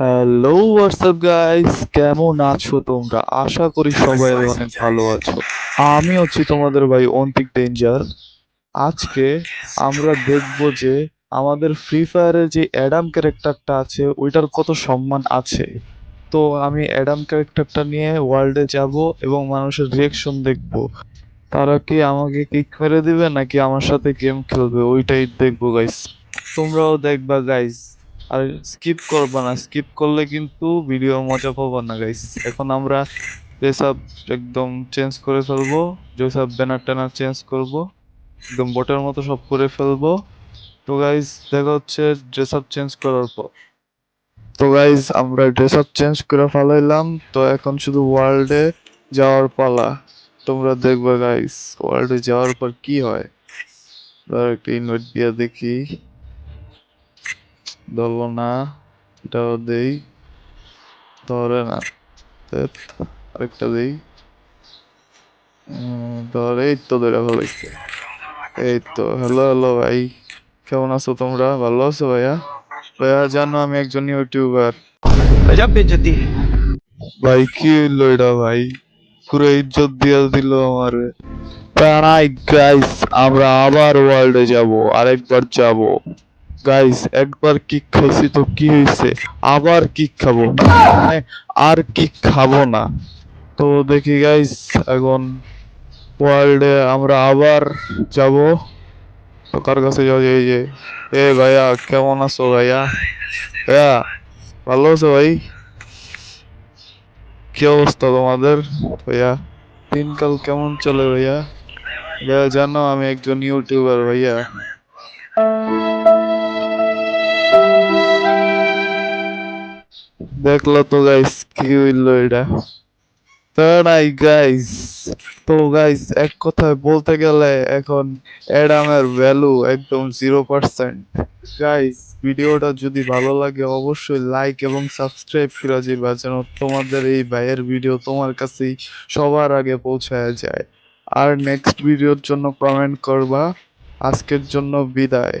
Hello WhatsApp guys কেমন আছো তোমরা? আশা করি সবাই অনেক ভালো আছো। আমি হচ্ছি তোমাদের ভাই অন্তিক ডেঞ্জার। আজকে আমরা দেখব যে আমাদের ফ্রি ফায়ারে যে অ্যাডাম ক্যারেক্টারটা আছে ওইটার কত সম্মান আছে। তো আমি অ্যাডাম ক্যারেক্টারটা নিয়ে ওয়ার্ল্ডে যাব এবং মানুষের রিয়েকশন দেখব। তারা কি আমাকে কিক মেরে দিবে নাকি আমার সাথে গেম খেলবে? ওইটাই দেখব গাইস তোমরাও দেখবা গাইস আর স্কিপ করবা না স্কিপ করলে কিন্তু ভিডিও মজা পাবো না গাইস এখন আমরা যেসব একদম চেঞ্জ করে ফেলব যেসব ব্যানার ট্যানার চেঞ্জ করব, একদম বটের মতো সব করে ফেলব। তো গাইস দেখা হচ্ছে ড্রেস আপ চেঞ্জ করার পর। তো গাইস আমরা ড্রেস আপ চেঞ্জ করে ফেলাইলাম, তো এখন শুধু ওয়ার্ল্ডে যাওয়ার পালা। তোমরা দেখবে গাইস ওয়ার্ল্ডে যাওয়ার পর কি হয়? একটা ইনভাইট দিয়ে দেখি। ধরবো না এটাও দেই। ধরে না আরেকটা দেই। ধরে এই তো ধরে ভালো লাগছে এই তো হ্যালো হ্যালো ভাই। কেমন আছো তোমরা? ভালো আছো ভাইয়া? ভাইয়া জানো আমি একজন ইউটিউবার। ভাই কি হইল এটা ভাই? পুরো ইজ্জত দিয়ে দিল আমার। আমরা আবার ওয়ার্ল্ডে যাব আরেকবার যাব। গাইস একবার কিক খাইছি তো কি হয়েছে আবার কিক খাব? মানে আর কিক খাব না? তো দেখি গাইস এখন ওয়ার্ল্ডে আমরা আবার যাব। তো কার কাছে যাও এই যে? এ ভাইয়া, কেমন আছো ভাইয়া? ভাইয়া, ভালো আছো ভাই? কি অবস্থা তোমাদের ভাইয়া? দিনকাল কেমন চলে ভাইয়া? ভাইয়া, জানো আমি একজন ইউটিউবার ভাইয়া। দেখল তো গাইস কি হইল এটা? তাই গাইস তো গাইস এক কথায় বলতে গেলে এখন অ্যাডামের ভ্যালু একদম জিরো পার্সেন্ট গাইস ভিডিওটা যদি ভালো লাগে অবশ্যই লাইক এবং সাবস্ক্রাইব করে দিবা যেন তোমাদের এই ভাইয়ের ভিডিও তোমার কাছেই সবার আগে পৌঁছায় যায়। আর নেক্সট ভিডিওর জন্য কমেন্ট করবা। আজকের জন্য বিদায়।